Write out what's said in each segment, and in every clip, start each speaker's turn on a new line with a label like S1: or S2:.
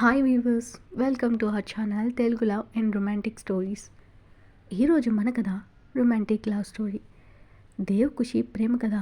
S1: Hi viewers welcome to her channel Telugu love and romantic stories ఈరోజు మన కథ romantic love story Dev Khushi ప్రేమ కథ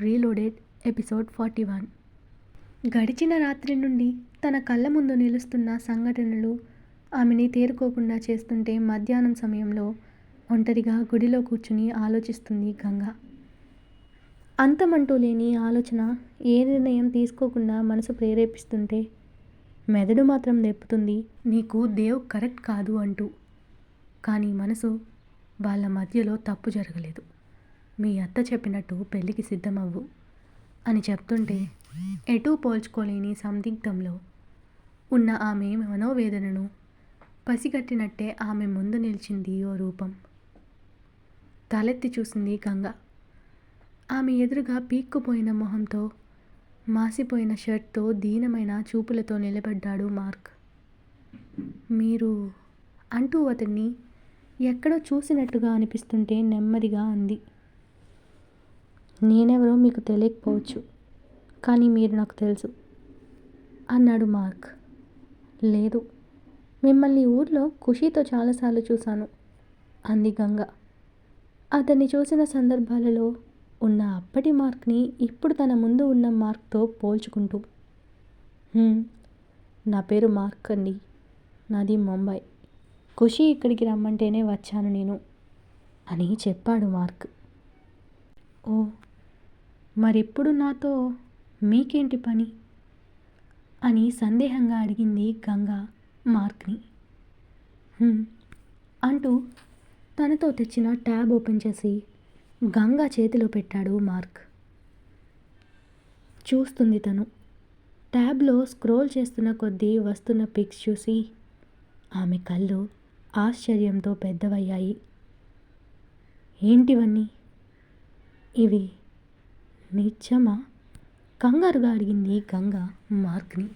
S1: reloaded episode forty one గడిచిన రాత్రి నుండి తన కళ్ళ ముందు నిలుస్తున్న సంఘటనలు ఆమెని తేరుకోకుండా చేస్తుంటే మధ్యాహ్నం సమయంలో ఒంటరిగా గుడిలో కూర్చుని ఆలోచిస్తుంది గంగ. అంతమంటూ లేని ఆలోచన ఏ నిర్ణయం తీసుకోకుండా మనసు ప్రేరేపిస్తుంటే మెదడు మాత్రం నేర్పుతుంది నీకు దేవ్ కరెక్ట్ కాదు అంటూ. కానీ మనసు వాళ్ళ మధ్యలో తప్పు జరగలేదు. మీ అత్త చెప్పినట్టు పెళ్ళికి సిద్ధమవ్వు అని చెప్తుంటే ఎటూ పోల్చుకోలేని సందిగ్ధంలో ఉన్న ఆమె మనోవేదనను పసిగట్టినట్టే ఆమె ముందు నిలిచింది ఓ రూపం. తలెత్తి చూసింది గంగ. ఆమె ఎదురుగా పీక్కుపోయిన మొహంతో మాసిపోయిన షర్ట్తో దీనమైన చూపులతో నిలబడ్డాడు మార్క్. మీరు అంటూ అతన్ని ఎక్కడో చూసినట్టుగా అనిపిస్తుంటే నెమ్మదిగా అంది. నేనెవరో మీకు తెలియకపోవచ్చు కానీ మీరు నాకు తెలుసు అన్నాడు మార్క్. లేదు మిమ్మల్ని ఊర్లో ఖుషీతో చాలాసార్లు చూశాను అంది గంగ. అతన్ని చూసిన సందర్భాలలో ఉన్న అప్పటి మార్క్ని ఇప్పుడు తన ముందు ఉన్న మార్క్తో పోల్చుకుంటూ. నా పేరు మార్క్ అండి. నాది ముంబై. ఖుషి ఇక్కడికి రమ్మంటేనే వచ్చాను నేను అని చెప్పాడు మార్క్. ఓ మరిప్పుడు నాతో మీకేంటి పని? అని సందేహంగా అడిగింది గంగ మార్క్ని. అంటూ తనతో తెచ్చిన ట్యాబ్ ఓపెన్ చేసి గంగ చేతిలో పెట్టాడు మార్క్. చూస్తుంది తను. ట్యాబ్లో స్క్రోల్ చేస్తున్న కొద్దీ వస్తున్న పిక్స్ చూసి ఆమె కళ్ళు ఆశ్చర్యంతో పెద్దవయ్యాయి. ఏంటివన్నీ? ఇవి నిజమా? కంగారుగా అడిగింది గంగ మార్క్ని.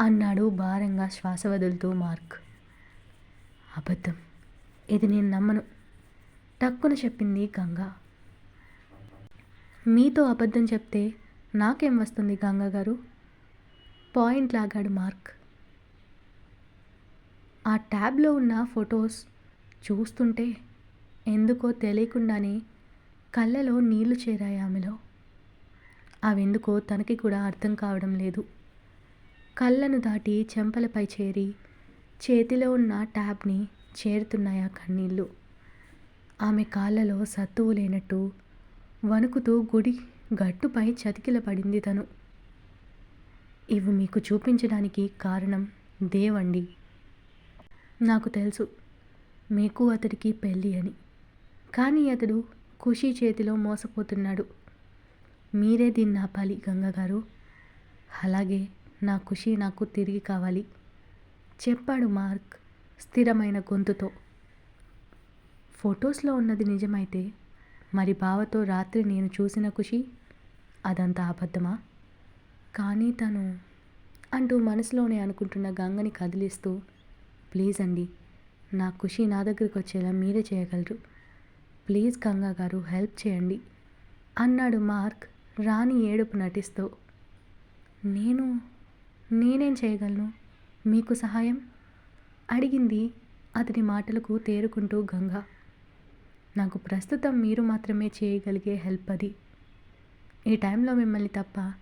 S1: అన్నాడు భారంగా శ్వాస వదులుతూ మార్క్. అబద్ధం. ఇది నేను నమ్మను. టక్కున చెప్పింది గంగ. మీతో అబద్ధం చెప్తే నాకేం వస్తుంది గంగ గారు? పాయింట్ లాగాడు మార్క్. ఆ ట్యాబ్లో ఉన్న ఫొటోస్ చూస్తుంటే ఎందుకో తెలియకుండానే కళ్ళలో నీళ్ళు చేరాయి ఆమెలో. అవెందుకో తనకి కూడా అర్థం కావడం లేదు. కళ్ళను దాటి చెంపలపై చేరి చేతిలో ఉన్న ట్యాబ్ని చేరుతున్నాయి ఆ కన్నీళ్ళు ఆమె కాళ్ళలో సత్తువు లేనట్టు వణుకుతూ గుడి గట్టుపై చతికిల పడింది తను. ఇవి మీకు చూపించడానికి కారణం దేవండి? నాకు తెలుసు మీకు అతడికి పెళ్ళి అని. కానీ అతడు ఖుషి చేతిలో మోసపోతున్నాడు. మీరే దీన్ని ఆపాలి గంగగారు. అలాగే నా ఖుషి నాకు తిరిగి కావాలి. చెప్పాడు మార్క్ స్థిరమైన గొంతుతో. ఫొటోస్లో ఉన్నది నిజమైతే మరి బావతో రాత్రి నేను చూసిన ఖుషి అదంతా అబద్ధమా? కానీ తను అంటూ మనసులోనే అనుకుంటున్న గంగని కదిలిస్తూ ప్లీజ్ అండి నా ఖుషి నా దగ్గరికి వచ్చేలా మీరే చేయగలరు. ప్లీజ్ గంగా గారు హెల్ప్ చేయండి అన్నాడు మార్క్ రాణి ఏడుపు నటిస్తూ. నేను నేనేం చేయగలను? మీకు సహాయం? అడిగింది అతని మాటలకు తేరుకుంటూ గంగా. నాకు ప్రస్తుతం మీరు మాత్రమే చేయగలిగే హెల్ప్ అది. ఈ టైంలో మిమ్మల్ని తప్ప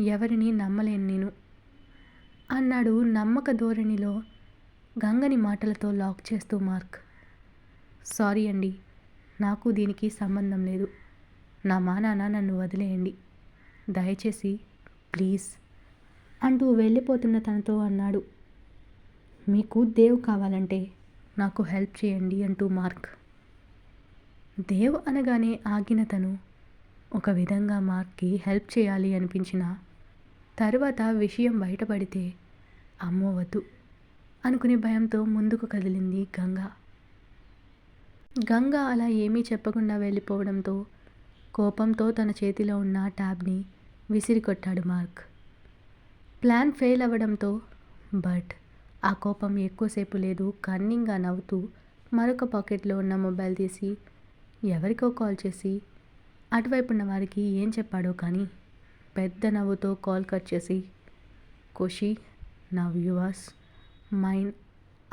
S1: ఎవరిని నమ్మలేను నేను. అన్నాడు నమ్మక ధోరణిలో గంగని మాటలతో లాక్ చేస్తూ మార్క్. సారీ అండి నాకు దీనికి సంబంధం లేదు. నా మా నాన్న నన్ను వదిలేయండి. దయచేసి ప్లీజ్ అంటూ వెళ్ళిపోతున్న తనతో అన్నాడు. మీకు దేవ్ కావాలంటే నాకు హెల్ప్ చేయండి అంటూ మార్క్. దేవ్ అనగానే ఆగిన తను ఒక విధంగా మార్క్కి హెల్ప్ చేయాలి అనిపించిన తర్వాత విషయం బయటపడితే అమ్మో వద్దు అనుకునే భయంతో ముందుకు కదిలింది గంగ. గంగ అలా ఏమీ చెప్పకుండా వెళ్ళిపోవడంతో కోపంతో తన చేతిలో ఉన్న ట్యాబ్ని విసిరికొట్టాడు మార్క్. ప్లాన్ ఫెయిల్ అవ్వడంతో బట్ ఆ కోపం ఎక్కువసేపు లేదు కన్నింగ్గా నవ్వుతూ మరొక పాకెట్లో ఉన్న మొబైల్ తీసి ఎవరికో కాల్ చేసి అటువైపు ఉన్న వారికి ఏం చెప్పాడో కానీ పెద్ద నవ్వుతో కాల్ కట్ చేసి కోషి నవ్ యువర్స్ మైన్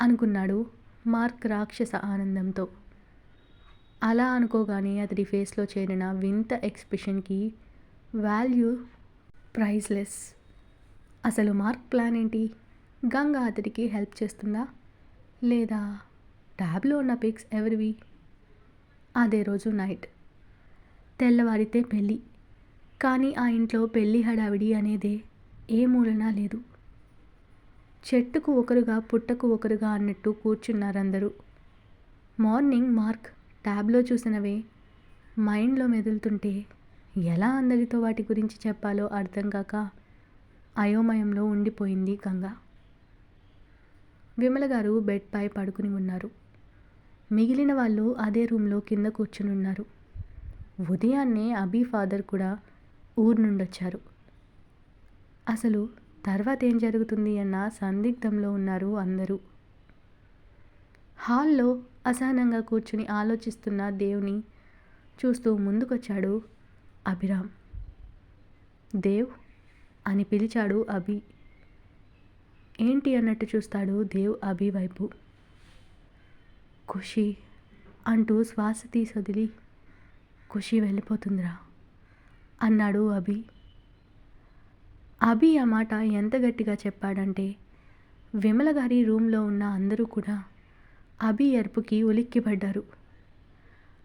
S1: అనుకున్నాడు మార్క్ రాక్షస ఆనందంతో. అలా అనుకోగానే అతడి ఫేస్లో చేరిన వింత ఎక్స్ప్రెషన్కి వాల్యూ ప్రైస్లెస్. అసలు మార్క్ ప్లాన్ ఏంటి? గంగా అతడికి హెల్ప్ చేస్తుందా? లేదా ట్యాబ్లో ఉన్న పిక్స్ ఎవరివి? అదే రోజు నైట్. తెల్లవారితే పెళ్ళి. కానీ ఆ ఇంట్లో పెళ్ళి హడావిడి అనేదే ఏ మూలన లేదు. చెట్టుకు ఒకరుగా పుట్టకు ఒకరుగా అన్నట్టు కూర్చున్నారందరూ. మార్నింగ్ మార్క్ ట్యాబ్లో చూసినవే. మైండ్లో మెదులుతుంటే ఎలా అందరితో వాటి గురించి చెప్పాలో అర్థం కాక అయోమయంలో ఉండిపోయింది గంగ. విమల గారు బెడ్పై పడుకుని ఉన్నారు. మిగిలిన వాళ్ళు అదే రూమ్లో కింద కూర్చుని ఉన్నారు ఉదయాన్నే అబీ ఫాదర్ కూడా ఊరు నుండి వచ్చారు అసలు తర్వాత ఏం జరుగుతుంది అన్న సందిగ్ధంలో ఉన్నారు అందరూ. హాల్లో అసహనంగా కూర్చుని ఆలోచిస్తున్న దేవుని చూస్తూ ముందుకొచ్చాడు అభిరామ్. దేవ్ అని పిలిచాడు అభి. ఏంటి అన్నట్టు చూస్తాడు దేవ్ అభి వైపు. ఖుషి అంటూ శ్వాస తీసొదిలి ఖుషి వెళ్ళిపోతుందిరా అన్నాడు అభి. అభి ఆ మాట ఎంత గట్టిగా చెప్పాడంటే విమల గారి రూమ్లో ఉన్న అందరూ కూడా అభి ఎరుపుకి ఉలిక్కిపడ్డారు.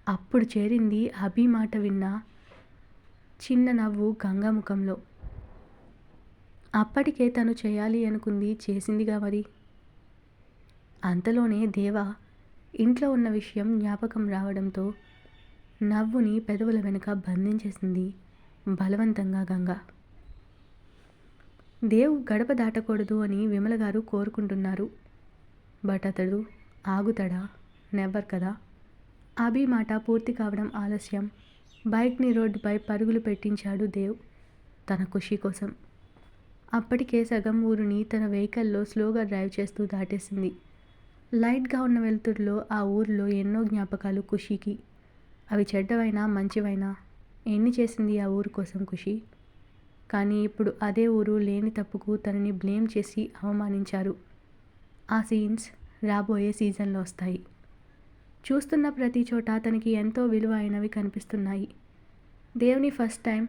S1: అప్పుడు చేరింది అభి మాట విన్న చిన్న నవ్వు గంగాముఖంలో అప్పటికే తను చేయాలి అనుకుంది చేసిందిగా మరి. అంతలోనే దేవ ఇంట్లో ఉన్న విషయం జ్ఞాపకం రావడంతో నవ్వుని పెదవుల వెనుక బంధించేసింది బలవంతంగా గంగ. దేవ్ గడప దాటకూడదు అని విమల గారు కోరుకుంటున్నారు. బట్ అతడు ఆగుతాడా? నెవ్వర్ కదా అభి మాట పూర్తి కావడం ఆలస్యం. బైక్ని రోడ్డుపై పరుగులు పెట్టించాడు దేవ్ తన ఖుషి కోసం. అప్పటికే సగం ఊరుని తన వెహికల్లో స్లోగా డ్రైవ్ చేస్తూ దాటేసింది. లైట్గా ఉన్న వెలుతురులో ఆ ఊరిలో ఎన్నో జ్ఞాపకాలు ఖుషీకి. అవి చెడ్డవైనా మంచివైనా. ఎన్ని చేసింది ఆ ఊరు కోసం ఖుషి? కానీ ఇప్పుడు అదే ఊరు లేని తప్పుకు తనని బ్లేమ్ చేసి అవమానించారు. ఆ సీన్స్ రాబోయే సీజన్లో వస్తాయి. చూస్తున్న ప్రతి చోట తనకి ఎంతో విలువ అయినవి కనిపిస్తున్నాయి. దేవుని ఫస్ట్ టైం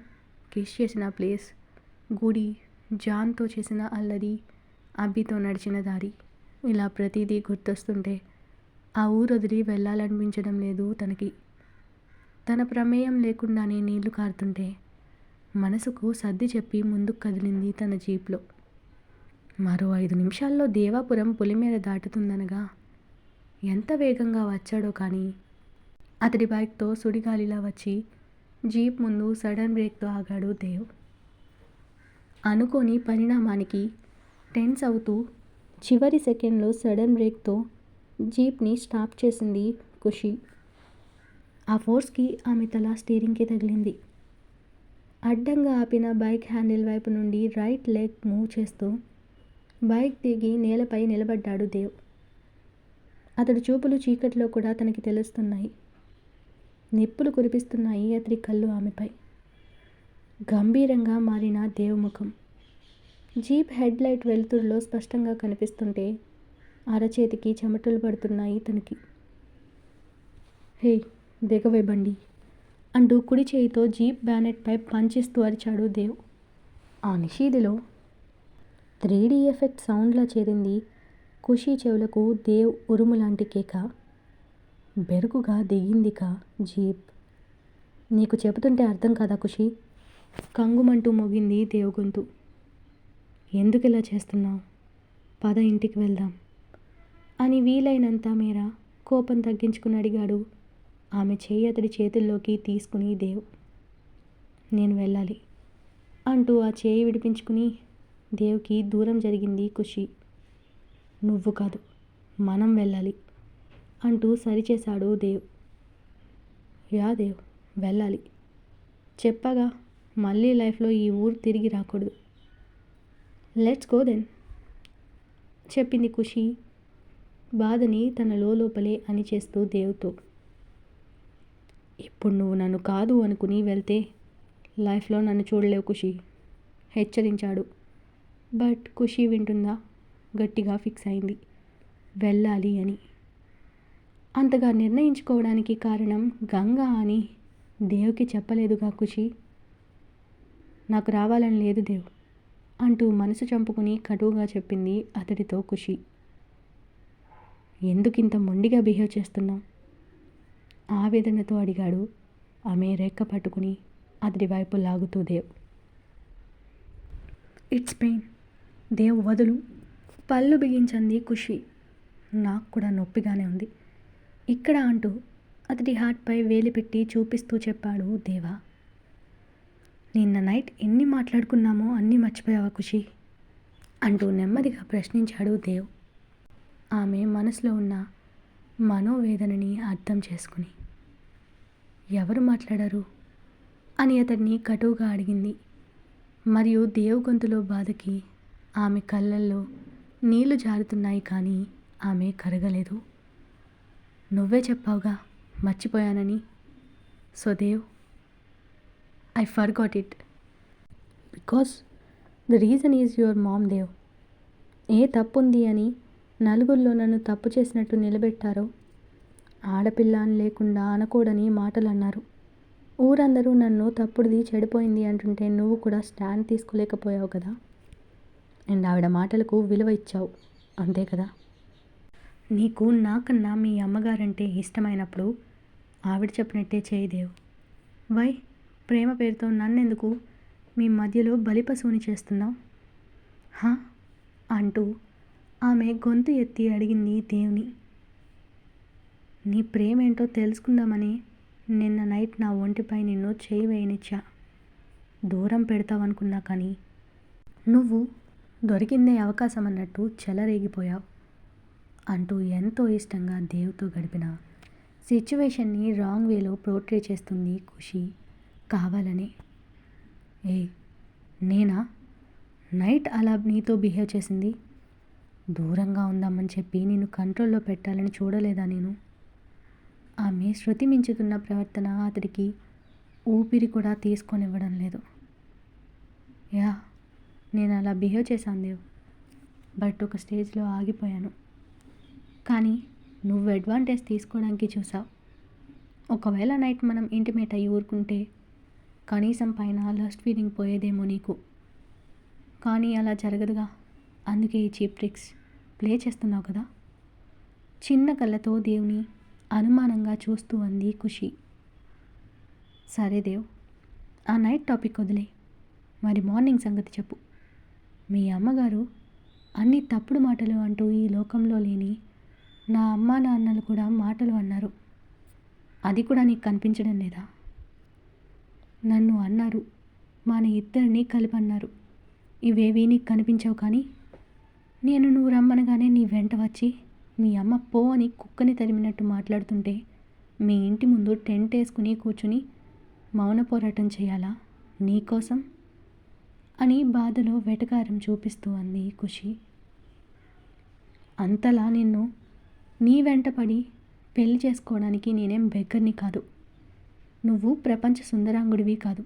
S1: కిష్ చేసిన ప్లేస్ గుడి జాన్తో చేసిన అల్లరి అబ్బితో నడిచిన దారి. ఇలా ప్రతిదీ గుర్తొస్తుంటే ఆ ఊరు వదిలి వెళ్ళాలనిపించడం లేదు తనకి. తన ప్రమేయం లేకుండానే నీళ్ళు కారుతుంటే మనసుకు సర్ది చెప్పి ముందుకు కదిలింది తన జీప్లో. మరో ఐదు నిమిషాల్లో దేవాపురం పులిమేర దాటుతుందనగా ఎంత వేగంగా వచ్చాడో కానీ అతడి బైక్తో సుడిగాలిలా వచ్చి జీప్ ముందు సడన్ బ్రేక్తో ఆగాడు దేవ్. అనుకోని పరిణామానికి టెన్స్ అవుతూ చివరి సెకండ్లో సడన్ బ్రేక్తో జీప్ని స్టాప్ చేసింది ఖుషి. ఆ ఫోర్స్కి ఆమె తల స్టీరింగ్కి తగిలింది. అడ్డంగా ఆపిన బైక్ హ్యాండిల్ వైపు నుండి రైట్ లెగ్ మూవ్ చేస్తూ బైక్ దిగి నేలపై నిలబడ్డాడు దేవ్. అతడి చూపులు చీకట్లో కూడా తనకి తెలుస్తున్నాయి. నిప్పులు కురిపిస్తున్నాయి అతడి కళ్ళు ఆమెపై. గంభీరంగా మారిన దేవ్ ముఖం. జీప్ హెడ్ లైట్ వెలుతురులో స్పష్టంగా కనిపిస్తుంటే అరచేతికి చెమటలు పడుతున్నాయి తనకి. హే దిగవే బండి అంటూ కుడి చేయితో జీప్ బ్యానెట్పై పంచిస్తూ అరిచాడు దేవ్. ఆ నిషీదిలో త్రీ డీ ఎఫెక్ట్ సౌండ్లా చేరింది ఖుషీ చెవులకు దేవ్ ఉరుము లాంటి కేక బెరుకుగా దిగిందిక జీప్. నీకు చెబుతుంటే అర్థం కదా ఖుషి? కంగుమంటూ మోగింది దేవ్ గొంతు. ఎందుకు ఇలా చేస్తున్నావు? పద ఇంటికి వెళ్దాం. అని వీలైనంత మేర కోపం తగ్గించుకుని అడిగాడు. ఆమె చేయి అతడి చేతుల్లోకి తీసుకుని దేవ్ నేను వెళ్ళాలి అంటూ ఆ చేయి విడిపించుకుని దేవ్కి దూరం జరిగింది ఖుషి. నువ్వు కాదు మనం వెళ్ళాలి అంటూ సరిచేశాడు దేవ్. యా దేవ్ వెళ్ళాలి. చెప్పగా మళ్ళీ లైఫ్లో ఈ ఊరు తిరిగి రాకూడదు. లెట్స్ గో దెన్ చెప్పింది ఖుషి. బాధని తన లోపలే అని చేస్తూ దేవుతో. ఇప్పుడు నువ్వు నన్ను కాదు అనుకుని వెళ్తే లైఫ్లో నన్ను చూడలేవు ఖుషి. హెచ్చరించాడు. బట్ ఖుషి వింటుందా? గట్టిగా ఫిక్స్ అయింది. వెళ్ళాలి అని. అంతగా నిర్ణయించుకోవడానికి కారణం గంగా అని దేవుకి చెప్పలేదుగా ఖుషి. నాకు రావాలని లేదు దేవు. అంటూ మనసు చంపుకుని కటువుగా చెప్పింది అతడితో ఖుషి. ఎందుకింత మొండిగా బిహేవ్ చేస్తున్నావు? ఆవేదనతో అడిగాడు. ఆమె రెక్క పట్టుకుని అతడి వైపు లాగుతూ దేవ్. It's pain. దేవ్ వదులు. పళ్ళు బిగించింది ఖుషి. నాకు కూడా నొప్పిగానే ఉంది. ఇక్కడ అంటూ అతడి హార్ట్పై వేలి పెట్టి చూపిస్తూ చెప్పాడు దేవా. నిన్న నైట్ ఎన్ని మాట్లాడుకున్నామో అన్నీ మర్చిపోయావా ఖుషి? అంటూ నెమ్మదిగా ప్రశ్నించాడు దేవ్. ఆమె మనసులో ఉన్న మనోవేదనని అర్థం చేసుకుని. ఎవరు మాట్లాడారు? అని అతడిని కటువుగా అడిగింది. మరియు దేవ్ గొంతులో బాధకి ఆమె కళ్ళల్లో నీళ్ళు జారుతున్నాయి కానీ ఆమె కరగలేదు. నువ్వే చెప్పావుగా మర్చిపోయానని. So Dev I forgot it because the reason is your mom Dev ఏ తప్పు ఉంది అని నలుగురిలో నన్ను తప్పు చేసినట్టు నిలబెట్టారో ఆడపిల్ల అని లేకుండా అనకూడని మాటలు అన్నారు ఊరందరూ నన్ను తప్పుడుది చెడిపోయింది అంటుంటే నువ్వు కూడా స్టాండ్ తీసుకోలేకపోయావు కదా? అండ్ ఆవిడ మాటలకు విలువ ఇచ్చావు అంతే కదా? నీకు నాకన్నా మీ అమ్మగారంటే ఇష్టమైనప్పుడు ఆవిడ చెప్పినట్టే చేయదేవు వై ప్రేమ పేరుతో నన్నెందుకు? మీ మధ్యలో బలిపశువుని చేస్తున్నావు? హా? అంటూ ఆమె గొంతు ఎత్తి అడిగింది దేవుని. నీ ప్రేమేంటో తెలుసుకుందామని నిన్న నైట్ నా ఒంటిపై నిన్ను చేయి వేయనిచ్చా. దూరం పెడతావనుకున్నా కానీ నువ్వు దొరికిందే అవకాశం అన్నట్టు చెలరేగిపోయావు అంటూ ఎంతో ఇష్టంగా దేవుతో గడిపిన సిచ్యువేషన్ని రాంగ్ వేలో పోర్ట్రే చేస్తుంది ఖుషి. కావాలని. ఏ నేనా? నైట్ అలా నీతో బిహేవ్ చేసింది? దూరంగా ఉందామని చెప్పి నేను కంట్రోల్లో పెట్టాలని చూడలేదా నేను? ఆమె శృతి మించుతున్న ప్రవర్తన అతడికి ఊపిరి కూడా తీసుకొనివ్వడం లేదు. యా నేను అలా బిహేవ్ చేశాను దేవ్. బట్ ఒక స్టేజ్లో ఆగిపోయాను. కానీ నువ్వు అడ్వాంటేజ్ తీసుకోవడానికి చూసావు. ఒకవేళ నైట్ మనం ఇంటిమేట్ అయ్యి ఊరుకుంటే కనీసం పైన లస్ట్ ఫీలింగ్ పోయేదేమో నీకు. కానీ అలా జరగదుగా. అందుకే ఈ చీప్ ట్రిక్స్ ప్లే చేస్తున్నావు కదా. చిన్న కళ్ళతో దేవుని అనుమానంగా చూస్తూ అంది ఖుషి. సరే దేవ్ ఆ నైట్ టాపిక్ వదిలే. మరి మార్నింగ్ సంగతి చెప్పు. మీ అమ్మగారు అన్ని తప్పుడు మాటలు అంటూ ఈ లోకంలో లేని నా అమ్మా నాన్నలు కూడా మాటలు అన్నారు. అది కూడా నీకు కనిపించడం లేదా? నన్ను అన్నారు. మన ఇద్దరిని కలిపన్నారు. ఇవేవి నీకు కనిపించవు కానీ నేను నువ్వు రమ్మనగానే నీ వెంట వచ్చి మీ అమ్మ పో అని కుక్కని తరిమినట్టు మాట్లాడుతుంటే మీ ఇంటి ముందు టెంట్ వేసుకుని కూర్చుని మౌన పోరాటం చేయాలా? నీకోసం అని బాధలో వెటకారం చూపిస్తూ అంది ఖుషి. అంతలా నిన్ను నీ వెంట పడి పెళ్ళి చేసుకోవడానికి నేనేం బెగ్గర్ని కాదు. నువ్వు ప్రపంచ సుందరాంగుడివి కాదు.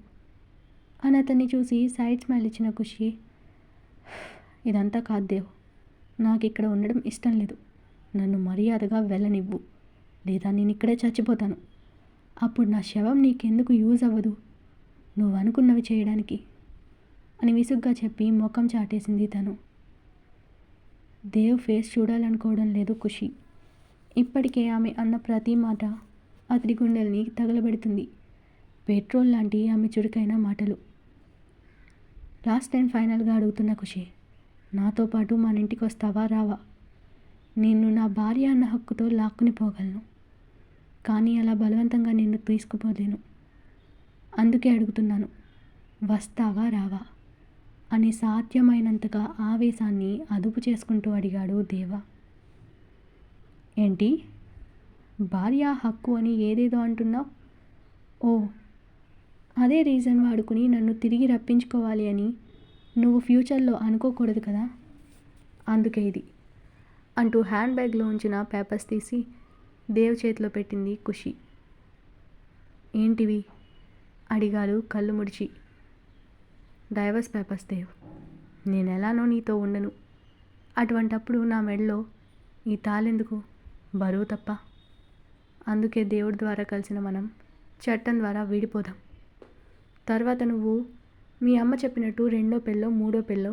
S1: అని అతన్ని చూసి సైడ్ స్మైల్ ఇచ్చిన ఖుషి ఇదంతా కాదు దేవ్ నాకు ఇక్కడ ఉండడం ఇష్టం లేదు. నన్ను మర్యాదగా వెళ్ళనివ్వు లేదా నేను ఇక్కడే చచ్చిపోతాను. అప్పుడు నా శవం నీకెందుకు యూజ్ అవ్వదు? నువ్వు అనుకున్నవి చేయడానికి. అని విసుగ్గా చెప్పి ముఖం చాటేసింది తను. దేవ్ ఫేస్ చూడాలనుకోవడం లేదు ఖుషి. ఇప్పటికే ఆమె అన్న ప్రతి మాట అతడి గుండెల్ని తగలబెడుతుంది. పెట్రోల్ లాంటి ఆమె చురుకైన మాటలు. లాస్ట్ అండ్ ఫైనల్గా అడుగుతున్న ఖుషి నాతో పాటు మన ఇంటికి వస్తావా రావా. నిన్ను నా భార్య అన్న హక్కుతో లాక్కుని పోగలను. కానీ అలా బలవంతంగా నిన్ను తీసుకుపోలేను. అందుకే అడుగుతున్నాను వస్తావా? రావా? అని సాధ్యమైనంతగా ఆవేశాన్ని అదుపు చేసుకుంటూ అడిగాడు దేవా. ఏంటి? భార్య హక్కు అని ఏదేదో అంటున్నావు? ఓ అదే రీజన్ వాడుకుని నన్ను తిరిగి రప్పించుకోవాలి అని నువ్వు ఫ్యూచర్లో అనుకోకూడదు కదా? అందుకే ఇది. అంటూ హ్యాండ్ బ్యాగ్లో ఉంచిన పేపర్స్ తీసి దేవ్ చేతిలో పెట్టింది ఖుషి. ఏంటివి? అడిగాడు కళ్ళు ముడిచి. Divorce papers Dev. నేను ఎలానో నీతో ఉండను. అటువంటప్పుడు నా మెడలో ఈ తాళెందుకు బరువు తప్ప? అందుకే దేవుడి ద్వారా కలిసిన మనం చట్టం ద్వారా విడిపోదాం. తర్వాత నువ్వు మీ అమ్మ చెప్పినట్టు రెండో పెళ్ళో మూడో పెళ్ళో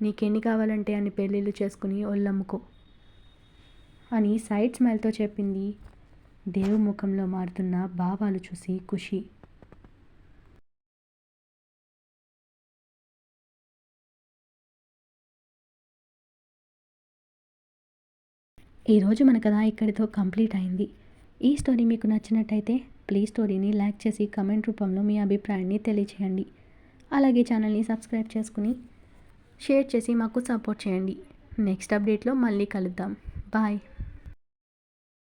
S1: నీకెన్ని కావాలంటే అన్ని పెళ్ళిళ్ళు చేసుకుని ఒళ్ళమ్ముకో అని సైడ్ స్మైల్తో చెప్పింది దేవు ముఖంలో మారుతున్న భావాలు చూసి ఖుషి. ఈరోజు మన కథ ఇక్కడితో కంప్లీట్ అయింది. ఈ స్టోరీ మీకు నచ్చినట్టయితే ప్లీజ్ స్టోరీని లైక్ చేసి కమెంట్ రూపంలో మీ అభిప్రాయాన్ని తెలియచేయండి. అలాగే ఛానల్ని సబ్స్క్రైబ్ చేసుకుని షేర్ చేసి మాకు సపోర్ట్ చేయండి. నెక్స్ట్ అప్డేట్లో మళ్ళీ కలుద్దాం. బాయ్.